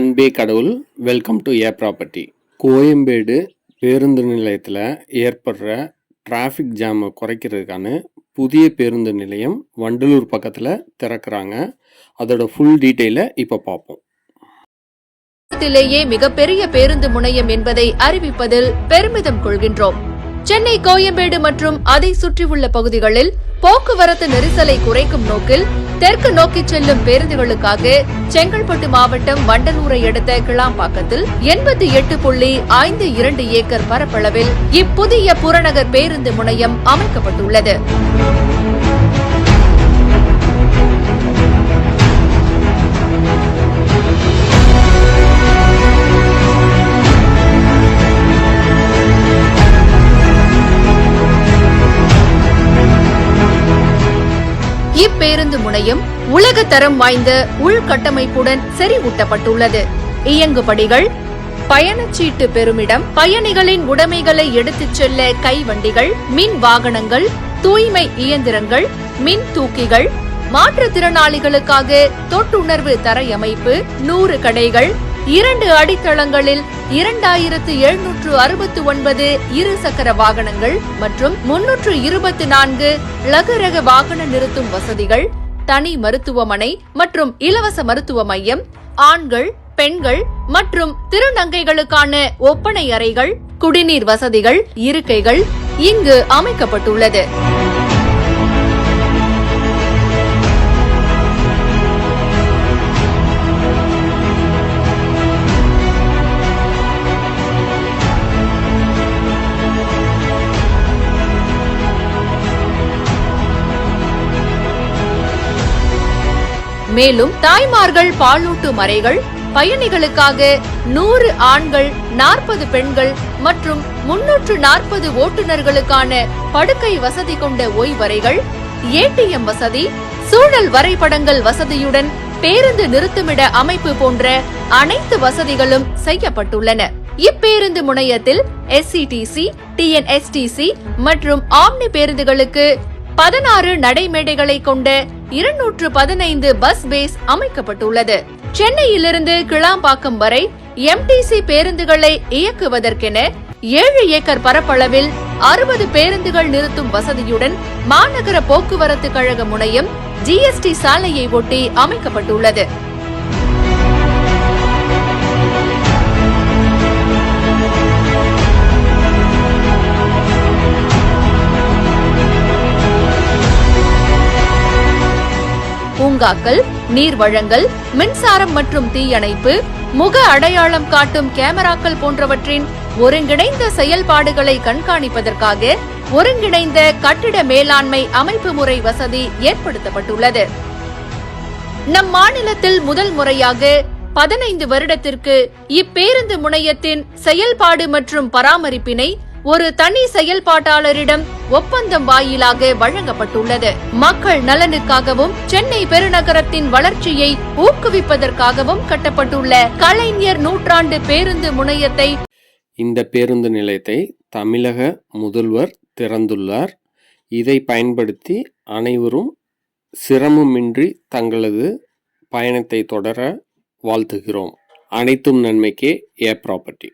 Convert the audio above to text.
அன்பே கடவுள் welcome to a property Koyambedu பேருந்து நிலையத்தில் ஏற்படுற டிராஃபிக் ஜாமை குறைக்கிறதுக்கான புதிய பேருந்து நிலையம் வண்டலூர் பக்கத்தில் திறக்கிறாங்க. அதோட ஃபுல் டீட்டெயிலை இப்போ பார்ப்போம் மிகப்பெரிய பேருந்து முனையம் என்பதை அறிவிப்பதில் பெருமிதம் கொள்கின்றோம். சென்னை கோயம்பேடு மற்றும் அதை சுற்றியுள்ள பகுதிகளில் போக்குவரத்து நெரிசலை குறைக்கும் நோக்கில் தெற்கு நோக்கி செல்லும் பேருந்துகளுக்காக செங்கல்பட்டு மாவட்டம் வண்டலூரை அடுத்த கிளாம்பாக்கத்தில் எண்பத்தி எட்டு புள்ளி ஐந்து இரண்டு ஏக்கர் பரப்பளவில் இப்புதிய புறநகர் பேருந்து முனையம் அமைக்கப்பட்டுள்ளது. இப்பேருந்து முனையம் உலக தரம் வாய்ந்த உள்கட்டமைப்புடன் செறிவூட்டப்பட்டுள்ளது. இயங்குபடிகள் பயணச்சீட்டு பெருமிடம் பயணிகளின் உடைமைகளை எடுத்துச் செல்ல கைவண்டிகள் மின் வாகனங்கள் தூய்மை இயந்திரங்கள் மின் தூக்கிகள் மாற்றுத்திறனாளிகளுக்காக தொட்டுணர்வு தரையமைப்பு நூறு கடைகள் இரண்டு அடித்தளங்களில் இரண்டாயிரத்து எழுநூற்று அறுபத்து ஒன்பது இரு சக்கர வாகனங்கள் மற்றும் முன்னூற்று இருபத்தி நான்கு லகுரக வாகன நிறுத்தும் வசதிகள் தனி மருத்துவமனை மற்றும் இலவச மருத்துவ மையம் ஆண்கள் பெண்கள் மற்றும் திருநங்கைகளுக்கான ஒப்பனை அறைகள் குடிநீர் வசதிகள் இருக்கைகள் இங்கு அமைக்கப்பட்டுள்ளது. மேலும் தாய்மார்கள் பாலூட்டு மறைகள் பயணிகளுக்காக நூறு ஆண்கள் நாற்பது பெண்கள் மற்றும் முன்னூற்று நாற்பது ஓட்டுநர்களுக்கான படுக்கை வசதி கொண்ட ஓய்வறைகள் ஏடிஎம் வசதி சூழல் வரைபடங்கள் வசதியுடன் பேருந்து நிறுத்துமிட அமைப்பு போன்ற அனைத்து வசதிகளும் செய்யப்பட்டுள்ளன. இப்பேருந்து முனையத்தில் எஸ்சிடிசி டிஎன்எஸ்டிசி மற்றும் ஆம்னி பேருந்துகளுக்கு பதினாறு நடைமேடைகளை கொண்ட இருநூற்று பதினைந்து பஸ் பேஸ் அமைக்கப்பட்டுள்ளது. சென்னையிலிருந்து கிளாம்பாக்கம் வரை எம்டிசி பேருந்துகளை இயக்குவதற்கென ஏழு ஏக்கர் பரப்பளவில் அறுபது பேருந்துகள் நிறுத்தும் வசதியுடன் மாநகர போக்குவரத்து கழக முனையம் ஜிஎஸ்டி சாலையை ஒட்டி அமைக்கப்பட்டுள்ளது. பூங்காக்கள் நீர் வழங்கல் மின்சாரம் மற்றும் தீயணைப்பு முக அடையாளம் காட்டும் கேமராக்கள் போன்றவற்றின் ஒருங்கிணைந்த செயல்பாடுகளை கண்காணிப்பதற்காக ஒருங்கிணைந்த கட்டிட மேலாண்மை அமைப்பு முறை வசதி ஏற்படுத்தப்பட்டுள்ளது. நம் மாநிலத்தில் முதல் முறையாக பதினைந்து வருடத்திற்கு இப்பேருந்து முனையத்தின் செயல்பாடு மற்றும் பராமரிப்பினை ஒரு தனி செயல்பாட்டாளரிடம் ஒப்பந்தம் வாயிலாக வழங்கப்பட்டுள்ளது. மக்கள் நலனுக்காகவும் சென்னை பெருநகரத்தின் வளர்ச்சியை ஊக்குவிப்பதற்காகவும் கட்டப்பட்டுள்ள கலைஞர் நூற்றாண்டு பேருந்து முனையத்தை இந்த பேருந்து நிலையத்தை தமிழக முதல்வர் திறந்துள்ளார். இதை பயன்படுத்தி அனைவரும் சிரமமின்றி தங்களது பயணத்தை தொடர வாழ்த்துகிறோம். அனைத்தும் நன்மைக்கே ஏ ப்ராப்பர்ட்டி.